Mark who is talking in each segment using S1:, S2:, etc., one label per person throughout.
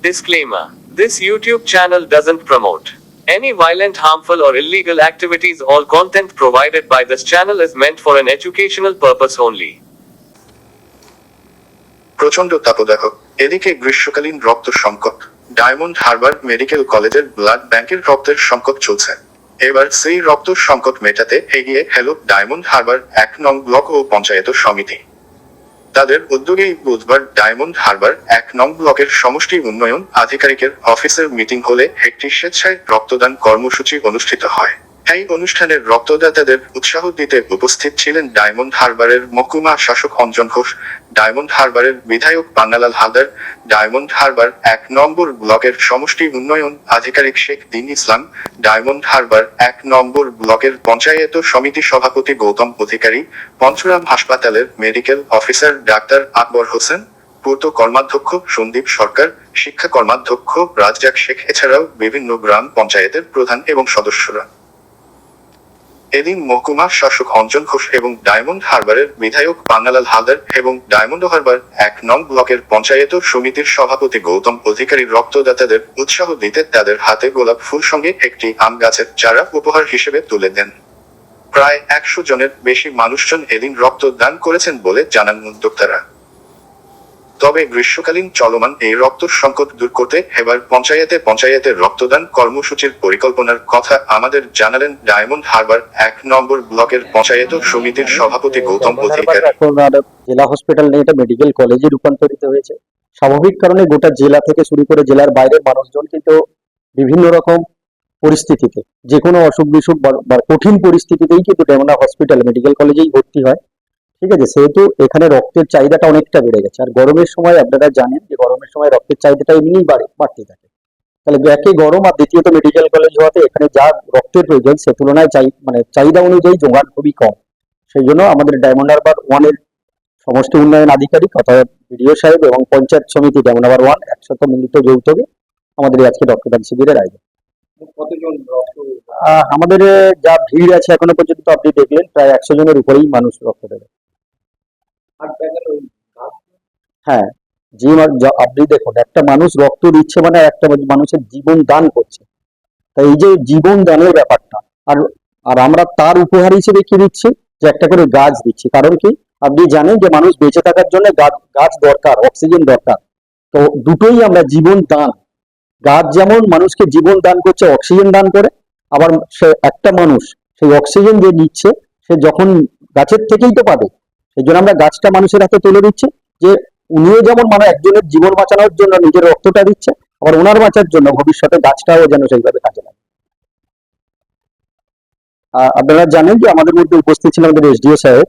S1: Disclaimer This YouTube channel doesn't promote any violent, harmful, or illegal activities. All content provided by this channel is meant for an educational purpose only.
S2: প্রচণ্ড তাপদাহ এদিকে গ্রীষ্মকালীন রক্ত সংকট Diamond Harbour medical কলেজের blood ব্যাংকের রক্তের সংকট চলছে এবার সেই রক্ত সংকট মেটাতে এগিয়ে হেলো ডায়মন্ড হারবার এক নং ব্লক ও পঞ্চায়েত সমিতি তাদের উদ্যোগেই বুধবার ডায়মন্ড হারবার এক নং ব্লকের সমষ্টি উন্নয়ন আধিকারিকের অফিসের মিটিং হলে একটি স্বেচ্ছায় রক্তদান কর্মসূচি অনুষ্ঠিত হয়। এই অনুষ্ঠানের রক্তদাতাদের উৎসাহ দিতে উপস্থিত ছিলেন ডায়মন্ড হারবারের মকুমা শাসক অঞ্জন ঘোষ, ডায়মন্ড হারবারের বিধায়ক পান্নালাল হালদার, ডায়মন্ড হারবার এক নম্বর ব্লকের সমষ্টি উন্নয়ন আধিকারিক শেখ দিন ইসলাম, ডায়মন্ড হারবার এক নম্বর ব্লকের পঞ্চায়েত সমিতি সভাপতি গৌতম অধিকারী পঞ্চরাম হাসপাতালের medical officer doctor Akbar Hossain, পূর্ত কর্মাধ্যক্ষ সন্দীপ সরকার, শিক্ষা কর্মাধ্যক্ষ রাজ্জাক শেখ, এছাড়াও বিভিন্ন গ্রাম পঞ্চায়েতের প্রধান এবং সদস্যরা। এদিন মহকুমা শাসক অঞ্জন ঘোষ এবং ডায়মন্ড হারবারের বিধায়ক পান্নালাল হালদার এবং ডায়মন্ড হারবার এক নং ব্লকের পঞ্চায়েত সমিতির সভাপতি গৌতম অধিকারী রক্তদাতাদের উৎসাহ দিতে তাদের হাতে গোলাপ ফুল সঙ্গে একটি আম গাছের চারা উপহার হিসেবে তুলে দেন। প্রায় একশো জনের বেশি মানুষজন এদিন রক্তদান করেছেন বলে জানান উদ্যোক্তারা। তবে গ্রীষ্মকালীন চলমান এই রক্ত সংকট দূর করতে এবার পঞ্চায়েতে পঞ্চায়েতে রক্তদান কর্মসূচির পরিকল্পনার কথা আমাদের জানালেন ডায়মন্ড হারবার এক নম্বর ব্লকের পঞ্চায়েত সমিতির সভাপতি গৌতম অধিকারী।
S3: জেলা হসপিটাল নেই এটা মেডিকেল কলেজে রূপান্তরিত হয়েছে। স্বাভাবিক কারণে গোটা জেলা থেকে শুরু করে জেলার বাইরের মানুষজন কিন্তু বিভিন্ন রকম পরিস্থিতিতে যে কোনো অসুখ বিসুখ বা কঠিন পরিস্থিতিতেই কিন্তু ডেমনা হসপিটাল মেডিকেল কলেজেই ভর্তি হয়। ঠিক আছে? সেহেতু এখানে রক্তের চাহিদাটা অনেকটা বেড়ে গেছে। আর গরমের সময় আপনারা জানেন যে গরমের সময় রক্তের চাহিদাটা এমনিই বাড়ে বাড়তে থাকে। তাহলে একে গরম আর দ্বিতীয়ত মেডিকেল কলেজ হওয়াতে এখানে যা রক্তের প্রয়োজন সে তুলনায় চাই মানে চাহিদা অনুযায়ী জোগান খুবই কম। সেই জন্য আমাদের ডায়মন্ড হারবার ওয়ানের সমষ্টি উন্নয়ন আধিকারিক অর্থাৎ বিডিও সাহেব এবং পঞ্চায়েত সমিতি ডায়মন্ড হারবার ওয়ান একসাথে মিলিত যৌথকে আমাদের আজকে রক্তদান শিবিরের আয়োজন আমাদের যা ভিড় আছে এখনও পর্যন্ত আপনি দেখলেন প্রায় একশো জনের উপরেই মানুষ রক্ত দেবে। হ্যাঁ যে আপনি দেখুন, একটা মানুষ রক্ত দিচ্ছে মানে একটা মানুষের জীবন দান করছে। তাই এই যে জীবন দানের ব্যাপারটা, আর আর আমরা তার উপহার হিসেবে কি দিচ্ছি? যে একটা করে গাছ দিচ্ছি। কারণ কি? আপনি জানেন যে মানুষ বেঁচে থাকার জন্য গাছ গাছ দরকার, অক্সিজেন দরকার। তো দুটোই আমরা জীবন দান। গাছ যেমন মানুষকে জীবন দান করছে, অক্সিজেন দান করে, আবার সে একটা মানুষ সেই অক্সিজেন যে নিচ্ছে, সে যখন গাছের থেকেই তো পাবে। সেই জন্য আমরা গাছটা মানুষের হাতে তুলে দিচ্ছি। যে উনিও যেমন মানে একজনের জীবন বাঁচানোর জন্য নিজের রক্তটা দিচ্ছে, আবার ওনার বাঁচার জন্য ভবিষ্যতে গাছটাও যেন সেইভাবে কাজে লাগে। আপনারা জানেন যে আমাদের মধ্যে উপস্থিত ছিলেন আমাদের এসডিও সাহেব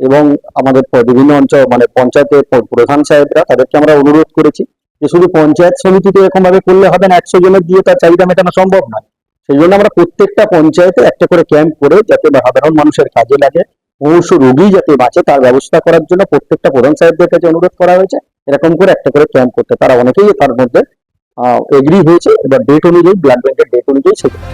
S3: এবং আমাদের বিভিন্ন অঞ্চল মানে পঞ্চায়েতের প্রধান সাহেবরা, তাদেরকে আমরা অনুরোধ করেছি যে শুধু পঞ্চায়েত সমিতিতে এরকম ভাবে করলে হবে না, একশো জনের দিয়ে তার চাহিদা মেটানো সম্ভব নয়। সেই জন্য আমরা প্রত্যেকটা পঞ্চায়েতে একটা করে ক্যাম্প করে যাতে সাধারণ মানুষের কাজে লাগে মুমূর্ষ রোগী যাতে বাঁচে, তার ব্যবস্থা করার জন্য প্রত্যেকটা প্রধান সাহেবদের কাছে অনুরোধ করা হয়েছে। এরকম করে একটা করে ক্যাম্প করতে। তারা অনেকেই তার মধ্যে এগ্রি হয়েছে। এবার ডেট অনুযায়ী ব্লাড ব্যাংকের ডেট অনুযায়ী সেগুলো।